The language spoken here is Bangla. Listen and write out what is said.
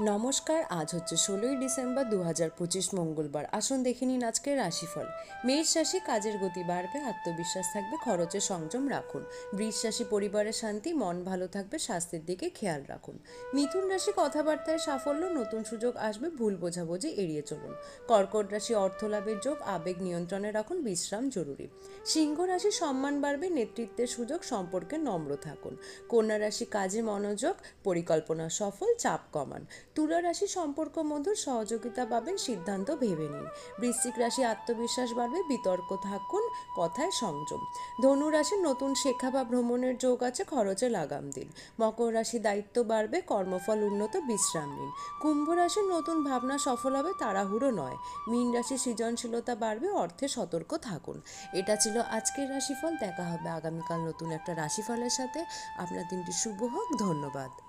নমস্কার, আজ হচ্ছে ষোলোই ডিসেম্বর দু পঁচিশ মঙ্গলবার। আসুন দেখে নিন আজকের রাশিফল। মেষ রাশি কাজের গতি বাড়বে, আত্মবিশ্বাস থাকবে, খরচে সংযম রাখুন। বৃষ রাশি পরিবারের শান্তি, মন ভালো থাকবে, স্বাস্থ্যের দিকে খেয়াল রাখুন। মিথুন রাশি কথাবার্তায় সাফল্য, নতুন সুযোগ আসবে, ভুল বোঝাবুঝি এড়িয়ে চলুন। কর্কট রাশি অর্থ লাভের যোগ, আবেগ নিয়ন্ত্রণে রাখুন, বিশ্রাম জরুরি। সিংহ রাশি সম্মান বাড়বে, নেতৃত্বের সুযোগ, সম্পর্কে নম্র থাকুন। কন্যা রাশি কাজে মনোযোগ, পরিকল্পনা সফল, চাপ কমান। তুলা রাশি সম্পর্ক মধুর সহযোগিতা পাবেন সিদ্ধান্ত ভেবে নিন। বৃশ্চিক রাশি আত্মবিশ্বাস বাড়বে, বিতর্ক থাকুন, কথায় সংযম। ধনু রাশি নতুন শেখা বা ভ্রমণের যোগ আছে খরচে লাগাম দিন। মকর রাশি দায়িত্ব বাড়বে, কর্মফল উন্নত, বিশ্রাম নিন। কুম্ভ রাশির নতুন ভাবনা সফল হবে, তাড়াহুড়ো নয়। মীন রাশি সৃজনশীলতা বাড়বে, অর্থে সতর্ক থাকুন। এটা ছিল আজকের রাশিফল, দেখা হবে আগামীকাল নতুন একটা রাশিফলের সাথে। আপনার দিনটি শুভ হোক, ধন্যবাদ।